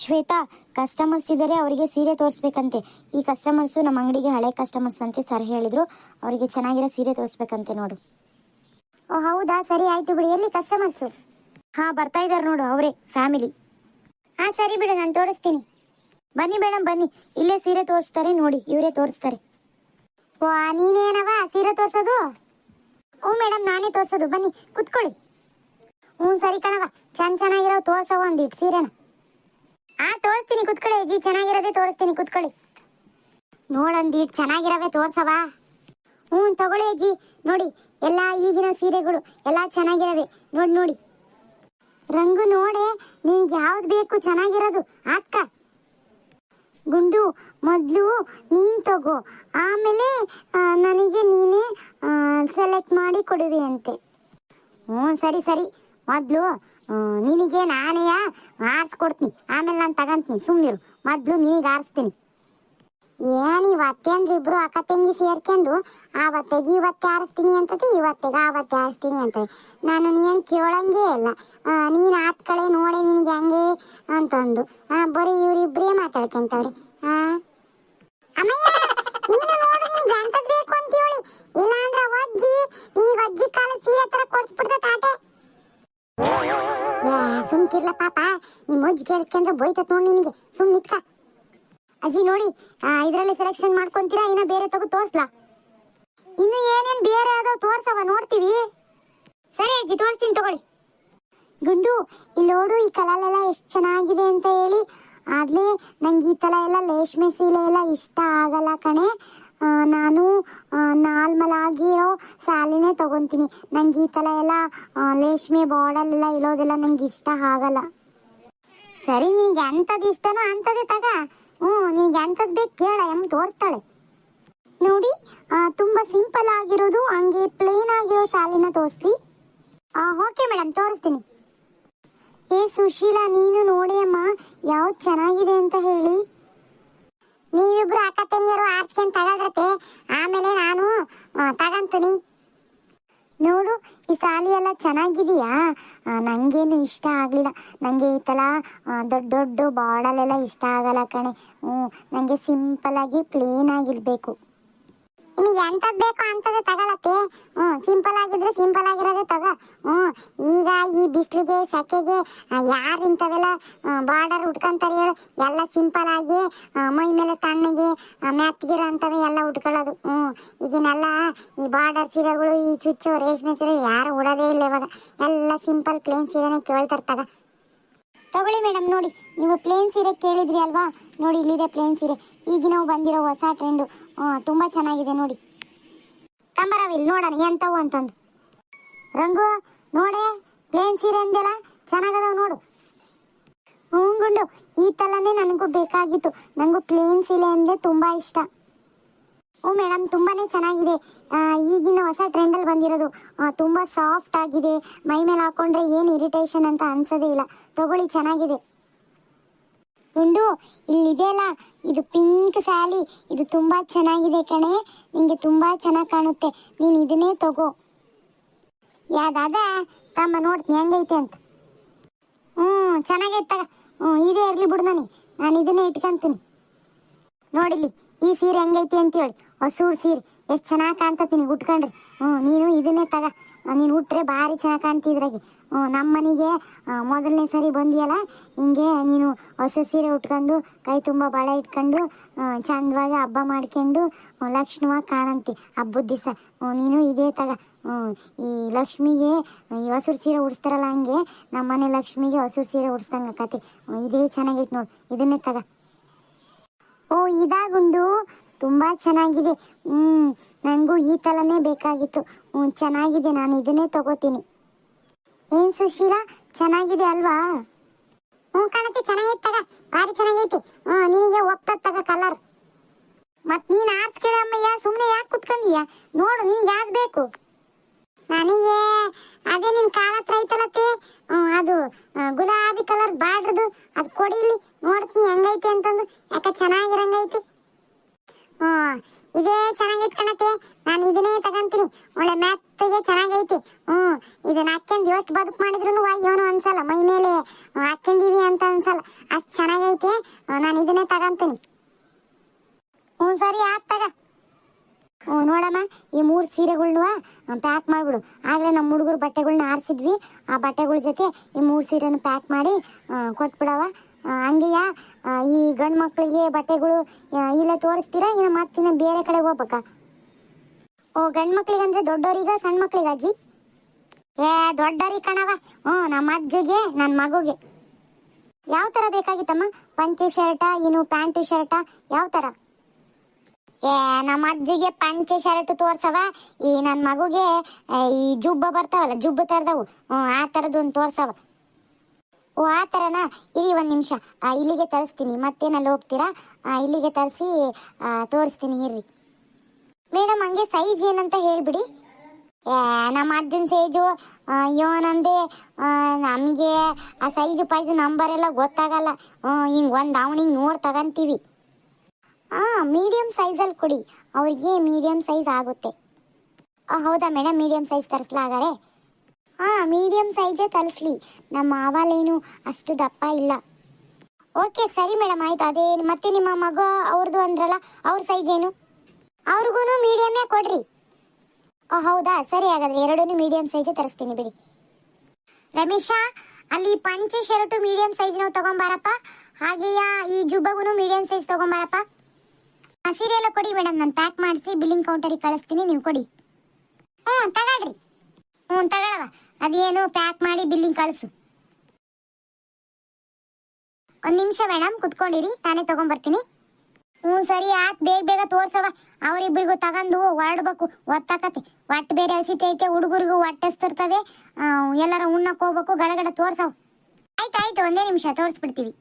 Shweta customers ಇದ್ದಾರೆ ಅವರಿಗೆ ಸೀರೆ ತೋರಿಸ್ಬೇಕಂತೆ. ಈ ಕಸ್ಟಮರ್ಸು ನಮ್ಮ ಅಂಗಡಿಗೆ ಹಳೆ ಕಸ್ಟಮರ್ಸ್ ಅಂತೆ ಸರ್ ಹೇಳಿದ್ರು. ಅವರಿಗೆ ಚೆನ್ನಾಗಿರೋ ಸೀರೆ ತೋರಿಸ್ಬೇಕಂತೆ ನೋಡು. ಓ, ಹೌದಾ? ಸರಿ ಆಯ್ತು ಬಿಡಿ. ಎಲ್ಲಿ ಕಸ್ಟಮರ್ಸು ಹಾ, ಬರ್ತಾ ಇದ್ದಾರೆ ನೋಡು, ಅವರೇ ಫ್ಯಾಮಿಲಿ ಹಾ, ಸರಿ ಬಿಡು, ನಾನು ತೋರಿಸ್ತೀನಿ. ಬನ್ನಿ ಮೇಡಮ್ ಬನ್ನಿ. ಇಲ್ಲೇ ಸೀರೆ ತೋರಿಸ್ತಾರೆ, ನೋಡಿ, ಇವರೇ ತೋರಿಸ್ತಾರೆ. ಓ ನೀನೇನವ ಸೀರೆ ತೋರಿಸೋದು? ಹ್ಞೂ ಮೇಡಮ್ ನಾನೇ ತೋರಿಸೋದು. ಬನ್ನಿ, ಕುತ್ಕೊಳ್ಳಿ. ಹ್ಞೂ, ಸರಿ ಕಣವ ಚೆನ್ನ ಚೆನ್ನಾಗಿರೋ ತೋರ್ಸವ ಒಂದಿಟ್ಟು ಸೀರೆನ. ಆ, ತೋರಿಸ್ತೀನಿ, ಕುತ್ಕೊಳ್ಳಿ, ಅಜ್ಜಿ, ಚೆನ್ನಾಗಿರೋದೇ ತೋರಿಸ್ತೀನಿ, ಕುತ್ಕೊಳ್ಳಿ. ನೋಡಂದಿ ಚೆನ್ನಾಗಿರವೆ ತೋರ್ಸವ ಹ್ಞೂ, ತಗೊಳ್ಳಿ, ಅಜ್ಜಿ. ನೋಡಿ, ಎಲ್ಲ ಈಗಿನ ಸೀರೆಗಳು ಎಲ್ಲ ಚೆನ್ನಾಗಿರವೆ. ನೋಡಿ ನೋಡಿ. ರಂಗು, ನೋಡೆ, ನಿನಗೆ ಯಾವ್ದು ಬೇಕು ಚೆನ್ನಾಗಿರೋದು ಅಕ್ಕ ಗುಂಡು, ಮೊದಲು ನೀನು ತಗೋ. ಆಮೇಲೆ ನನಗೆ ನೀನೇ ಸೆಲೆಕ್ಟ್ ಮಾಡಿ ಕೊಡುವೆ ಅಂತೆ. ಹ್ಞೂ, ಸರಿ ಸರಿ. ಮೊದಲು ನಿನಗೆ ನಾನೇ ಆರಿಸ್ಕೊಡ್ತೀನಿ. ಆಮೇಲೆ ನಾನು ತಗೊಂತೀನಿ. ಸುಮ್ಮನಿರು ಮೊದಲು ನಿನಗೆ ಆರಿಸ್ತೀನಿ. ಏನು ಇವತ್ತೇನ್ರಿ ಇಬ್ರು ಅಕ್ಕ ತಂಗಿ ಸೇರ್ಕೊಂಡು? ಆವತ್ತೆಗೆ ಇವತ್ತೇ ಆರಿಸ್ತೀನಿ ಅಂತದೆ, ಇವತ್ತೆಗೆ ಆವತ್ತೇ ಆರಿಸ್ತೀನಿ ಅಂತದೆ. ನಾನು ನೀನು ಕೇಳಂಗೇ ಇಲ್ಲ. ನೀನು ಆತ್ ಕಡೆ ನೋಡೆ ನಿನಗೆ ಹೆಂಗೆ ಅಂತಂದು. ಬರೀ ಇವರಿಬ್ಬರೇ ಮಾತಾಡ್ಕೊಂತವ್ರಿ. ಹಾಂ ಅಂತ ಇಲ್ಲ ಅಂದ್ರೆ ಒಜ್ಜಿ ನೀ ಒಜ್ಜಿ ಕಾಲ ಸೀರೆ ತರ ಕೊಡ್ಸ್ಬಿಡ್ತ ಸುಮ್ಕಿರ್ಲ ಪಾಪ. ನಿಮ್ಮ ಮೊಜ್ ಕೇಳಿಸ್ಕೊಂಡ್ರೆ ಬೋಯ್ತತ್ ನೋಡಿ ನಿನಗೆ. ಸುಮ್ ನಿತ್ಕ. ಅಜ್ಜಿ ನೋಡಿ ಇದರಲ್ಲಿ ಸೆಲೆಕ್ಷನ್ ಮಾಡ್ಕೊಂತೀರಾ? ಇನ್ನ ಬೇರೆ ತಗೋ ತೋರ್ಸ್ಲಾ? ಇನ್ನು ಏನೇನ್ ಬೇರೆ ಅದಾವ ತೋರ್ಸವ ನೋಡ್ತೀವಿ. ಸರಿ ಅಜ್ಜಿ, ತೋರಿಸ್ತೀನಿ ತಗೊಳ್ಳಿ. ಗುಂಡು, ಇಲ್ಲಿ ನೋಡು, ಈ ಕಲಲೆಲ್ಲ ಎಷ್ಟು ಚೆನ್ನಾಗಿದೆ ಅಂತ ಹೇಳಿ. ಆದ್ಲೇ ನಂಗೆ ಈ ತಲ ಎಲ್ಲ ರೇಷ್ಮೆ ಸೀಲೆ ಎಲ್ಲ ಇಷ್ಟ ಆಗಲ್ಲ ಕಣೆ. ನಾನು ನಾರ್ಮಲ್ ಆಗಿರೋ ಸಾಲಿನೇ ತಗೊಂತೀನಿ. ನಂಗೆ ಈ ಥರ ಎಲ್ಲ ರೇಷ್ಮೆ ಬಾರ್ಡಲ್ಲೆಲ್ಲ ಇರೋದೆಲ್ಲ ನಂಗೆ ಇಷ್ಟ ಆಗಲ್ಲ. ಸರಿ, ನಿನಗೆ ಎಂಥದ್ದು ಇಷ್ಟನೋ ಅಂಥದ್ದೇ ತಗ. ಹ್ಞೂ, ನಿನಗೆ ಎಂಥದ್ದು ಬೇಕು ಕೇಳ ಎಂ ತೋರಿಸ್ತಾಳೆ. ನೋಡಿ ತುಂಬ ಸಿಂಪಲ್ ಆಗಿರೋದು, ಹಂಗೆ ಪ್ಲೇನ್ ಆಗಿರೋ ಸಾಲಿನ ತೋರಿಸ್ಲಿ. ಓಕೆ ಮೇಡಮ್, ತೋರಿಸ್ತೀನಿ. ಏ ಸುಶೀಲಾ, ನೀನು ನೋಡಿ ಅಮ್ಮ, ಯಾವ್ದು ಚೆನ್ನಾಗಿದೆ ಅಂತ ಹೇಳಿ. ನೀವಿಬ್ರು ಅಕ್ಕ ತಂಗಿಯರು ಆರ್ಸ್ಕೊಂಡ್ ತಗೊಳ್ರತೆ ಆಮೇಲೆ ನಾನು ತಗೊಂತೀನಿ. ನೋಡು, ಈ ಸಾಲಿ ಎಲ್ಲ ಚೆನ್ನಾಗಿದೆಯಾ? ನನಗೇನು ಇಷ್ಟ ಆಗಲಿಲ್ಲ. ನನಗೆ ಈ ಥರ ದೊಡ್ಡ ದೊಡ್ಡ ಬಾರ್ಡಲೆಲ್ಲ ಇಷ್ಟ ಆಗಲ್ಲ ಕಣೆ. ಹ್ಞೂ ನನಗೆ ಆಗಿ ಪ್ಲೇನ್ ಆಗಿರಬೇಕು. ನಿಮಗೆ ಎಂಥದ್ದು ಬೇಕೋ ಅಂಥದ್ದು ತಗೊಳತ್ತೆ. ಹ್ಞೂ ಸಿಂಪಲ್ ಆಗಿದ್ರೆ ಸಿಂಪಲ್ ಆಗಿರೋದೇ ತಗೋ. ಹ್ಞೂ, ಈಗ ಈ ಬಿಸಿಲಿಗೆ, ಸೆಕೆಗೆ ಯಾರು ಇಂಥವೆಲ್ಲ ಬಾರ್ಡರ್ ಉಟ್ಕೊಂತಾರೆ ಹೇಳು. ಎಲ್ಲ ಸಿಂಪಲ್ ಆಗಿ ಮೈ ಮೇಲೆ ತಣ್ಣಗೆ ಮೆತ್ತಗಿರೋ ಅಂಥವೆ ಎಲ್ಲ ಉಟ್ಕೊಳ್ಳೋದು. ಹ್ಞೂ, ಈಗಿನೆಲ್ಲ ಈ ಬಾರ್ಡರ್ ಸೀರೆಗಳು, ಈ ಚುಚ್ಚು, ರೇಷ್ಮೆ ಸೀರೆ ಯಾರು ಉಡೋದೇ ಇಲ್ಲ ಇವಾಗ. ಎಲ್ಲ ಸಿಂಪಲ್ ಪ್ಲೇನ್ ಸೀರೆನೇ ಕೇಳ್ತಾರೆ ತಗ. ತಗೊಳ್ಳಿ ಮೇಡಮ್ ನೋಡಿ. ನೀವು ಪ್ಲೇನ್ ಸೀರೆ ಕೇಳಿದ್ರಿ ಅಲ್ವಾ? ನೋಡಿ, ಇಲ್ಲಿದೆ ಪ್ಲೇನ್ ಸೀರೆ. ಈಗ ಬಂದಿರೋ ಹೊಸ ಟ್ರೆಂಡು ತುಂಬ ಚೆನ್ನಾಗಿದೆ ನೋಡಿ. ಕಂಬರವಿಲ್ ನೋಡೋಣ ಎಂತವು ಅಂತಂದು. ರಂಗು ನೋಡೆ ಪ್ಲೇನ್ ಸೀರೆ ಅಂದೆಲ್ಲ ಚೆನ್ನಾಗದ ನೋಡು. ಹ್ಞೂ ಗುಂಡು ಈ ಥರನೇ ನನಗೂ ಬೇಕಾಗಿತ್ತು. ನನಗೂ ಪ್ಲೇನ್ ಸೀರೆ ಅಂದರೆ ತುಂಬ ಇಷ್ಟ. ಹ್ಞೂ ಮೇಡಮ್ ತುಂಬಾನೇ ಚೆನ್ನಾಗಿದೆ. ಈಗಿನ ಹೊಸ ಟ್ರೆಂಡಲ್ಲಿ ಬಂದಿರೋದು. ಆ, ತುಂಬ ಸಾಫ್ಟ್ ಆಗಿದೆ. ಮೈ ಮೇಲೆ ಹಾಕೊಂಡ್ರೆ ಏನು ಇರಿಟೇಷನ್ ಅಂತ ಅನ್ಸೋದೇ ಇಲ್ಲ. ತಗೊಳ್ಳಿ ಚೆನ್ನಾಗಿದೆ. ಗುಂಡು ಇಲ್ಲಿದೆಯಲ್ಲ, ಇದು ಪಿಂಕ್ ಸ್ಯಾಲಿ ಇದು ತುಂಬಾ ಚೆನ್ನಾಗಿದೆ ಕಣೆ, ನಿಂಗೆ ತುಂಬಾ ಚೆನ್ನಾಗಿ ಕಾಣುತ್ತೆ, ನೀನ್ ಇದನ್ನೇ ತಗೋ. ಯಾವ್ದಾದ? ತಮ್ಮ ನೋಡ್ತೀನಿ, ಹೆಂಗೈತೆ ಅಂತ. ಹ್ಮ್ ಚೆನ್ನಾಗೈತೆ ಹ್ಞೂ ಇದೇ ಇರಲಿ ಬಿಡು ನಾನು ನಾನು ಇದನ್ನೇ ಇಟ್ಕೊಂತೀನಿ. ನೋಡಿಲಿ ಈ ಸೀರೆ ಹೆಂಗೈತಿ ಅಂತೇಳಿ, ಹೊಸೂರು ಸೀರೆ, ಎಷ್ಟು ಚೆನ್ನಾಗಿ ಕಾಣ್ತತೀನಿ ಉಟ್ಕೊಂಡ್ರಿ. ಹ್ಞೂ, ನೀನು ಇದನ್ನೇ ತಗ. ನೀನು ಹುಟ್ಟರೆ ಭಾರಿ ಚೆನ್ನಾಗಿ ಕಾಣ್ತಿದ್ರಾಗಿ ಹ್ಞೂ ನಮ್ಮ ಮನೆಗೆ ಮೊದಲನೇ ಸರಿ ಬಂದಿಯಲ್ಲ ಹಿಂಗೆ ನೀನು ಹೊಸ ಸೀರೆ ಉಟ್ಕೊಂಡು ಕೈ ತುಂಬ ಬಳೆ ಇಟ್ಕೊಂಡು ಚಂದವಾಗಿ ಹಬ್ಬ ಮಾಡ್ಕೊಂಡು ಲಕ್ಷ್ಮಿವಾಗಿ ಕಾಣಂತಿ ಹಬ್ಬದ ದಿವಸ. ನೀನು ಇದೇ ತಗ. ಹ್ಞೂ ಈ ಲಕ್ಷ್ಮಿಗೆ ಈ ಹಸಿರು ಸೀರೆ ಉಡಿಸ್ತಾರಲ್ಲ ಹಂಗೆ ನಮ್ಮ ಮನೆ ಲಕ್ಷ್ಮಿಗೆ ಹಸಿರು ಸೀರೆ ಉಡಿಸ್ದಂಗೆ ಕತೆ. ಹ್ಞೂ, ಇದೇ ಚೆನ್ನಾಗೈತೆ ನೋಡು ಇದನ್ನೇ ತಗ. ಓ ಇದಾಗುಂಡು ತುಂಬಾ ಚೆನ್ನಾಗಿದೆ. ಹ್ಮ್ ನನಗೂ ಈ ತಲನೇ ಬೇಕಾಗಿತ್ತು. ಹ್ಮ್, ಚೆನ್ನಾಗಿದೆ, ನಾನು ಇದನ್ನೇ ತಗೋತೀನಿ. ಏನ್ ಸುಶೀಲಾ, ಚೆನ್ನಾಗಿದೆ ಅಲ್ವಾ? ಹ್ಞೂ ಕಾಣತ್ತೆ, ಚೆನ್ನಾಗೈತೆ ತಗ. ಭಾರಿ ಚೆನ್ನಾಗೈತಿ. ಹ್ಞೂ ನಿನಗೆ ಒಪ್ತದ ತಗ ಕಲರ್ ಮತ್ತೆ ನೀನ್ ಆರ್ಸ್ಕೇಳಮ್ಮಯ್ಯ ಸುಮ್ಮನೆ ಯಾಕೆ ಕುತ್ಕೊಂಡೀಯ? ನೋಡು, ನಿನ್ಗೆ ಯಾವ್ದು ಬೇಕು? ನನಗೆ ಅದೇ ನಿನ್ ಕಾಲ ಹತ್ರ ಐತಲತ್ತೆ ಅದು ಗುಲಾಬಿ ಕಲರ್ ಬಾಡ್ರದು, ಅದು ಕೊಡಿಲಿ ನೋಡ್ತೀನಿ, ಹೆಂಗೈತೆ ಅಂತಂದು. ಯಾಕೆ ಚೆನ್ನಾಗಿರಂಗೈತಿ ಹ್ಮ್ ಇದೇ ಚೆನ್ನಾಗೈತೆ ಕಣತೆ ನಾನು ಇದನ್ನೇ ತಗಂತೀನಿ ಒಳ್ಳೆ ಮೆತ್ತಗೆ ಚೆನ್ನಾಗೈತಿ ಹ್ಮ್ ಇದನ್ನ ಹಾಕ್ಯಂದು ಎಷ್ಟು ಬದುಕು ಮಾಡಿದ್ರು ಏನು ಅನ್ಸಲ್ಲ ಮೈ ಮೇಲೆ ಹಾಕ್ಯಂದೀವಿ ಅಂತ ಅನ್ಸಲ್ಲ ಅಷ್ಟು ಚೆನ್ನಾಗೈತೆ ನಾನು ಇದನ್ನೇ ತಗಂತೀನಿ ಹ್ಞೂ ಸರಿ ಆತ್ ತಗ ಹ್ಞೂ ನೋಡಮ್ಮ, ಈ ಮೂರು ಸೀರೆಗಳ್ನ ಪ್ಯಾಕ್ ಮಾಡಿಬಿಡು. ಆದರೆ ನಮ್ಮ ಹುಡುಗರು ಬಟ್ಟೆಗಳ್ನ ಆರಿಸಿದ್ವಿ. ಆ ಬಟ್ಟೆಗಳ ಜೊತೆ ಈ ಮೂರು ಸೀರೆನ ಪ್ಯಾಕ್ ಮಾಡಿ ಕೊಟ್ಬಿಡವ. ಹಂಗೆಯ? ಈ ಗಂಡು ಮಕ್ಕಳಿಗೆ ಬಟ್ಟೆಗಳು ಇಲ್ಲ ತೋರಿಸ್ತೀರಾ? ಇನ್ನು ಮತ್ತಿನ್ನ ಬೇರೆ ಕಡೆ ಹೋಗ್ಬೇಕಾ? ಓ, ಗಂಡು ಮಕ್ಳಿಗೆ ಅಂದರೆ ದೊಡ್ಡವರಿಗ ಸಣ್ಣ ಮಕ್ಳಿಗೆ ಅಜ್ಜಿ? ಏ ದೊಡ್ಡವ್ರಿಗೆ ಕಣವ ಹ್ಞೂ ನಮ್ಮ ಅಜ್ಜಿಗೆ ನನ್ನ ಮಗುಗೆ. ಯಾವ ಥರ ಬೇಕಾಗಿತ್ತಮ್ಮ? ಪಂಚೆ ಶರ್ಟ, ಇನ್ನು ಪ್ಯಾಂಟು ಶರ್ಟ, ಯಾವ ಥರ ನಮ್ಮ ಅಜ್ಜಿಗೆ ಪಂಚೆ ಶರ್ಟ್ ತೋರ್ಸವ? ಈ ನನ್ನ ಮಗುಗೆ ಈ ಜುಬ್ಬ ಬರ್ತಾವಲ್ಲ, ಜುಬ್ಬ ತರದವು. ಆ ಥರದೊಂದು ತೋರ್ಸವ. ಓ, ಆ ಥರನಾ ಇರಿ ಒಂದು ನಿಮಿಷ. ಇಲ್ಲಿಗೆ ತರಿಸ್ತೀನಿ. ಮತ್ತೇನಲ್ಲಿ ಹೋಗ್ತೀರಾ? ಇಲ್ಲಿಗೆ ತರಿಸಿ ತೋರಿಸ್ತೀನಿ, ಇರ್ರಿ. ಮೇಡಮ್ ಹಂಗೆ ಸೈಜ್ ಏನಂತ ಹೇಳಿಬಿಡಿ. ನಮ್ಮ ಅಜ್ಜನ ಸೈಜು ಏನಂದೆ ನಮಗೆ ಆ ಸೈಜು ಪೈಜು ನಂಬರ್ ಎಲ್ಲ ಗೊತ್ತಾಗಲ್ಲ ಹಿಂಗೆ ಒಂದು ಅವ್ನಿಂಗ್ ನೋಡಿ ತಗಂತೀವಿ. ಹಾಂ ಮೀಡಿಯಮ್ ಸೈಜಲ್ಲಿ ಕೊಡಿ. ಅವ್ರಿಗೆ ಮೀಡಿಯಮ್ ಸೈಜ್ ಆಗುತ್ತೆ. ಹೌದಾ ಮೇಡಮ್ ಮೀಡಿಯಮ್ ಸೈಜ್ ತರಿಸ್ಲಾಗಾರೆ? ಹಾಂ ಮೀಡಿಯಮ್ ಸೈಜೇ ತರಿಸ್ಲಿ. ನಮ್ಮ ಆವಾಲೇನು ಅಷ್ಟು ದಪ್ಪ ಇಲ್ಲ. ಓಕೆ ಸರಿ ಮೇಡಮ್ ಆಯ್ತು. ಅದೇ ಮತ್ತೆ ನಿಮ್ಮ ಮಗ ಅವ್ರದ್ದು ಅಂದ್ರಲ್ಲ, ಅವ್ರ ಸೈಜ್ ಏನು? ಅವ್ರಿಗೂ ಮೀಡಿಯಮ್ಮೇ ಕೊಡ್ರಿ. ಹೌದಾ? ಸರಿ ಹಾಗಾದ್ರೆ ಎರಡೂ ಮೀಡಿಯಂ ಸೈಜೇ ತರಿಸ್ತೀನಿ ಬಿಡಿ. ರಮೇಶ, ಅಲ್ಲಿ ಪಂಚೆ ಶರ್ಟು ಮೀಡಿಯಂ ಸೈಜ್ ನಾವು ತಗೊಂಬಾರಪ್ಪ? ಹಾಗೆಯಾ, ಈ ಜುಬ್ಬಗೂ ಮೀಡಿಯಂ ಸೈಜ್ ತಗೊಂಬಾರಪ್ಪ? ಆ ಸೀರೆ ಕೊಡಿ ಮೇಡಮ್, ನಾನು ಪ್ಯಾಕ್ ಮಾಡಿಸಿ ಬಿಲ್ಲಿಂಗ್ ಕೌಂಟರಿಗೆ ಕಳಿಸ್ತೀನಿ, ನೀವು ಕೊಡಿ. ಹ್ಞೂ ತಗೊಳ್ರಿ. ಹ್ಞೂ ತಗೊಳವ. ಅದೇನು ಪ್ಯಾಕ್ ಮಾಡಿ ಬಿಲ್ಲಿಂಗ್ ಕಳಿಸು. ಒಂದು ನಿಮಿಷ ಮೇಡಮ್, ಕುತ್ಕೊಂಡಿರಿ, ನಾನೇ ತಗೊಂಬರ್ತೀನಿ. ಹ್ಞೂ ಸರಿ ಆತ್, ಬೇಗ ಬೇಗ ತೋರ್ಸವ ಅವರಿಬ್ಬರಿಗೂ ತಗೊಂಡು ಹೊರಡ್ಬೇಕು, ಒತ್ತಾಕತಿ. ಒಟ್ಟು ಬೇರೆ ಹಸಿತೈತೆ ಹುಡುಗರಿಗೂ ಹೊಟ್ಟೆಸ್ತಿರ್ತವೆ. ಎಲ್ಲರ ಉಣ್ಣಕ್ಕೆ ಹೋಗ್ಬೇಕು, ಗಡಗಡ ತೋರ್ಸವ್. ಆಯ್ತು ಆಯ್ತು, ಒಂದೇ ನಿಮಿಷ, ತೋರಿಸ್ಬಿಡ್ತೀವಿ.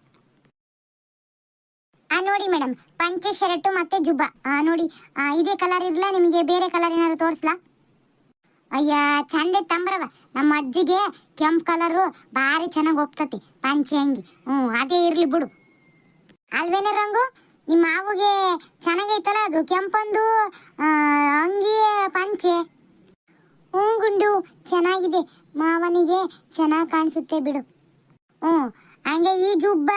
ಆ ನೋಡಿ ಮೇಡಮ್ ಪಂಚೆ ಶರ್ಟು ಮತ್ತೆ ಜುಬ್ಬ. ಆ ನೋಡಿ ಆ, ಇದೇ ಕಲರ್ ಇರಲ್ಲ ನಿಮಗೆ ಬೇರೆ ಕಲರ್ ಏನಾದ್ರು ತೋರಿಸ್ಲಾ? ಅಯ್ಯ ಚಂದ ತಂಬ್ರವ ನಮ್ಮ ಅಜ್ಜಿಗೆ ಕೆಂಪು ಕಲರು ಭಾರಿ ಚೆನ್ನಾಗಿ ಒಪ್ತತಿ. ಪಂಚೆ ಅಂಗಿ. ಹ್ಞೂ ಅದೇ ಇರ್ಲಿ ಬಿಡು. ಅಲ್ವೇನ ರಂಗು? ನಿಮ್ಮ ಮಾವುಗೆ ಚೆನ್ನಾಗೈತಲ್ಲ ಅದು? ಕೆಂಪಂದು ಆ, ಅಂಗಿ ಪಂಚೆ. ಹ್ಞೂ ಗುಂಡು ಚೆನ್ನಾಗಿದೆ. ಮಾವನಿಗೆ ಚೆನ್ನಾಗಿ ಕಾಣಿಸುತ್ತೆ ಬಿಡು. ಹ್ಞೂ ಹಂಗೆ ಈ ಜುಬ್ಬ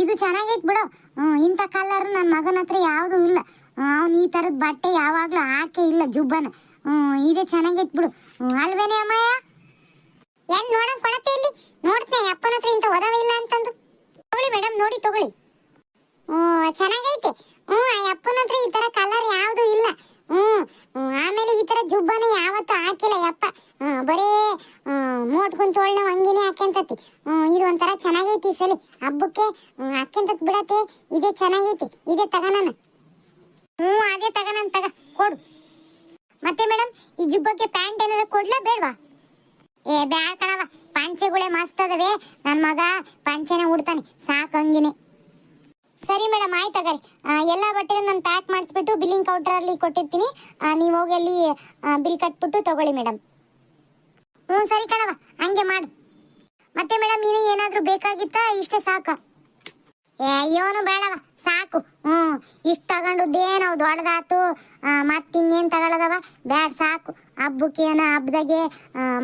ಇದು ಚೆನ್ನಾಗೈತ್ ಬಿಡು. ಇಂಥ ಕಲರ್ ನನ್ನ ಮಗನ ಹತ್ರ ಯಾವುದೂ ಇಲ್ಲ. ಅವ್ನು ಈ ಥರದ ಬಟ್ಟೆ ಯಾವಾಗಲೂ ಹಾಕೇ ಇಲ್ಲ ಜುಬ್ಬನ. ಇದೇ ಚೆನ್ನಾಗೈತ್ ಬಿಡು. ಅಲ್ವೇನೆ ಅಮ್ಮಯ್ಯ? ಎಲ್ಲಿ ನೋಡಕ್ ಕೊಡತ್ತೆ ಇಲ್ಲಿ? ನೋಡ್ತೇನೆ, ಅಪ್ಪನ ಹತ್ರ ಇಂಥ ಒದವೆ ಇಲ್ಲ ಅಂತಂದು. ತಗೊಳ್ಳಿ ಮೇಡಮ್ ನೋಡಿ ತಗೊಳ್ಳಿ. ಓ, ಚೆನ್ನಾಗೈತೆ. ಹ್ಞೂ ಅಪ್ಪನ ಹತ್ರ ಈ ತರ ಕಲರ್ ಯಾವುದೂ ಇಲ್ಲ. ಹ್ಞೂ, ಆಮೇಲೆ ಈ ತರ ಜುಬ್ಬನ ಯಾವತ್ತೂ ಹಾಕಿಲ್ಲ ಯಪ್ಪ. ಬರೇ ಮೋಟ್ ತೋಳ್ನ ಹಂಗಿನೇ ಹಾಕ್ಯಂತತಿ. ಇದು ಒಂಥರ ಚೆನ್ನಾಗೈತಿ ಸಲಿ. ಹಬ್ಬಕ್ಕೆ ಹಾಕ್ಯಂತತ್ ಬಿಡತ್ತೆ. ಇದೇ ಚೆನ್ನಾಗೈತಿ. ಇದೇ ತಗನನ ಹ್ಞೂ ಅದೇ ತಗನನ್ ತಗ. ಕೊಡು. ಮತ್ತೆ ಮೇಡಮ್ ಈ ಜುಬ್ಬಕ್ಕೆ ಪ್ಯಾಂಟ್ ಏನಾದ್ರು ಕೊಡ್ಲಾ ಬೇಡವಾ? ಏ ಬ್ಯಾಡ ಕಣವ ಪಂಚೆಗಳೇ ಮಸ್ತ್ ಅದವೆ. ನನ್ನ ಮಗ ಪಂಚೆನೆ ಉಡ್ತಾನೆ. ಸಾಕು ಹಂಗಿನೇ ಸರಿ ಮೇಡಮ್ ಆಯ್ತು ತಗರಿ ಎಲ್ಲ ಬಟ್ಟೆನ ನಾನು ಪ್ಯಾಕ್ ಮಾಡಿಸ್ಬಿಟ್ಟು ಬಿಲ್ಲಿಂಗ್ ಕೌಂಟರಲ್ಲಿ ಕೊಟ್ಟಿರ್ತೀನಿ. ನೀವು ಹೋಗಿ ಅಲ್ಲಿ ಬಿಲ್ ಕಟ್ಬಿಟ್ಟು ತಗೊಳ್ಳಿ ಮೇಡಮ್ ಹ್ಞೂ ಸರಿ ಕಣವ ಹಂಗೆ ಮಾಡು. ಮತ್ತೆ ಮೇಡಮ್ ಇನ್ನೂ ಏನಾದರೂ ಬೇಕಾಗಿತ್ತಾ? ಇಷ್ಟೇ ಸಾಕ. ಏನು ಬೇಡವ ಸಾಕು. ಹ್ಮ್, ಇಷ್ಟು ತಗೊಂಡುದ್ದೇ ದೊಡ್ಡದಾತು. ದೊಡ್ಡದಾತು ಮತ್ತಿನ್ನೇನು ತಗೊಳ್ಳೋದವ ಬ್ಯಾಡ, ಸಾಕು. ಹಬ್ಬಕ್ಕೆ ಏನ ಹಬ್ಬದಾಗೆ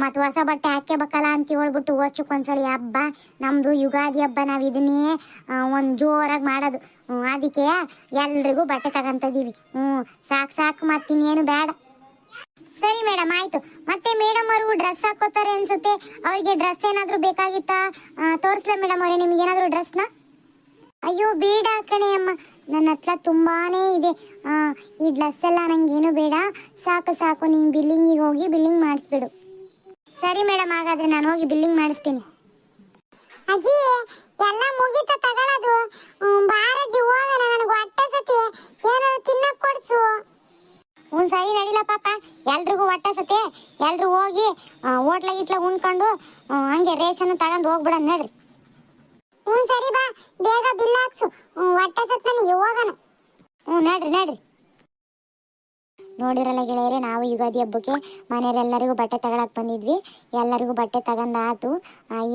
ಮತ್ತು ಹೊಸ ಬಟ್ಟೆ ಹಾಕ್ಯಬೇಕಲ್ಲ ಅಂತ ಹೇಳ್ಬಿಟ್ಟು ವರ್ಷಕ್ಕೊಂದ್ಸಲಿ ಹಬ್ಬ. ನಮ್ಮದು ಯುಗಾದಿ ಹಬ್ಬ ನಾವು ಇದನ್ನೇ ಒಂದು ಜೋರಾಗಿ ಮಾಡೋದು. ಅದಕ್ಕೆ ಎಲ್ರಿಗೂ ಬಟ್ಟೆ ತಗೊಂತದೀವಿ ಹ್ಞೂ ಸಾಕು ಸಾಕು, ಮತ್ತಿನ್ನೇನು ಬೇಡ ಸರಿ ಮೇಡಮ್ ಆಯ್ತು. ಮತ್ತೆ ಮೇಡಮ್ ಅವರು ಡ್ರೆಸ್ ಹಾಕೋತಾರೆ ಅನ್ಸುತ್ತೆ. ಅವರಿಗೆ ಡ್ರೆಸ್ ಏನಾದರೂ ಬೇಕಾಗಿತ್ತಾ? ತೋರಿಸ್ಲಾ ಮೇಡಮ್ ಅವರೇ, ನಿಮ್ಗೆ ಏನಾದರೂ ಡ್ರೆಸ್ನ? ಅಯ್ಯೋ ಬೇಡ ಕಣೆ ಅಮ್ಮ. ನನ್ನ ಹತ್ರ ತುಂಬಾನೇ ಇದೆ. ಈ ಡ್ರೆಸ್ ಎಲ್ಲ ನಂಗೇನು ಬೇಡ. ಸಾಕು ಸಾಕು ನೀನು ಬಿಲ್ಲಿಂಗಿಗೆ ಹೋಗಿ ಬಿಲ್ಲಿಂಗ್ ಮಾಡಿಸ್ಬಿಡು. ಸರಿ ಮೇಡಮ್ ಹಾಗಾದ್ರೆ ನಾನು ಹೋಗಿ ಬಿಲ್ಲಿಂಗ್ ಮಾಡಿಸ್ತೀನಿ. ಅಜ್ಜಿ ಎಲ್ಲ ಮುಗೀತ ತಗೊಳ್ಳೋದು ಬಾರಜ್ಜಿ ಹೋಗೋಣ. ನನಗೆ ಹೊಟ್ಟೆ ಸತಿ. ಏನಾದ್ರು ತಿನ್ನಕ್ ಕೊಡ್ಸು. ಹ್ಞೂ ಸರಿ ನಡಿಲ ಪಾಪ. ಎಲ್ರಿಗೂ ಹೊಟ್ಟೆ ಸತಿ. ಎಲ್ರು ಹೋಗಿ ಹೋಟ್ಲ ಗಿಟ್ಲ ಉಣ್ಕೊಂಡು ಹಂಗೆ ರೇಷನ್ ತಗೊಂಡು ಹೋಗ್ಬಿಡ ನಡ್ರಿ. ಹ್ಞೂ ಸರಿ ಬಾ. ಬೇಗ ಬಿಲ್ ಹಾಕ್ಸು. ಹೊಟ್ಟೆ ಸತ್ ನನಗೆ ಹೋಗೋಣ ಹ್ಞೂ ನೋಡ್ರಿ, ನಡ್ರಿ. ನೋಡಿರಲ್ಲ ಗೆಳೆಯರೆ, ನಾವು ಯುಗಾದಿ ಹಬ್ಬಕ್ಕೆ ಮನೆಯವರೆಲ್ಲರಿಗೂ ಬಟ್ಟೆ ತಗೊಳಕ್ ಬಂದಿದ್ವಿ. ಎಲ್ಲರಿಗೂ ಬಟ್ಟೆ ತಗೊಂಡಾತು.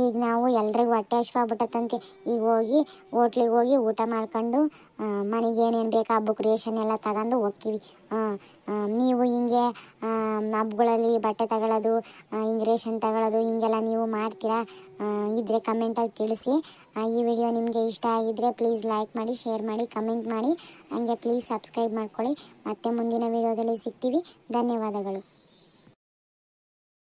ಈಗ ನಾವು ಎಲ್ರಿಗೂ ಹೊಟ್ಟೆ ಹಶ್ವಾಗ್ಬಿಟ್ಟತ್ತಂತೆ ಈಗ ಹೋಗಿ ಹೋಟ್ಲಿಗೆ ಹೋಗಿ ಊಟ ಮಾಡ್ಕೊಂಡು ಮನೆಗೆ ಏನೇನು ಬೇಕು ಹಬ್ಬಕ್ಕೆ ರೇಷನ್ ಎಲ್ಲ ತಗೊಂಡು ಹೋಗ್ತೀವಿ. ನೀವು ಹಿಂಗೆ ಆ, ಹಬ್ಬಗಳಲ್ಲಿ ಬಟ್ಟೆ ತಗೊಳ್ಳೋದು ಹಿಂಗೆ ರೇಷನ್ ತಗೊಳ್ಳೋದು ಹಿಂಗೆಲ್ಲ ನೀವು ಮಾಡ್ತೀರಾ? ಇದ್ದರೆ ಕಮೆಂಟಲ್ಲಿ ತಿಳಿಸಿ. ಈ ವಿಡಿಯೋ ನಿಮಗೆ ಇಷ್ಟ ಆಗಿದ್ರೆ ಪ್ಲೀಸ್ ಲೈಕ್ ಮಾಡಿ ಶೇರ್ ಮಾಡಿ ಕಮೆಂಟ್ ಮಾಡಿ. ಹಂಗೆ ಪ್ಲೀಸ್ ಸಬ್ಸ್ಕ್ರೈಬ್ ಮಾಡ್ಕೊಳ್ಳಿ. ಮತ್ತೆ ಮುಂದಿನ ವಿಡಿಯೋದಲ್ಲಿ ಸಿಗ್ತೀವಿ. ಧನ್ಯವಾದಗಳು.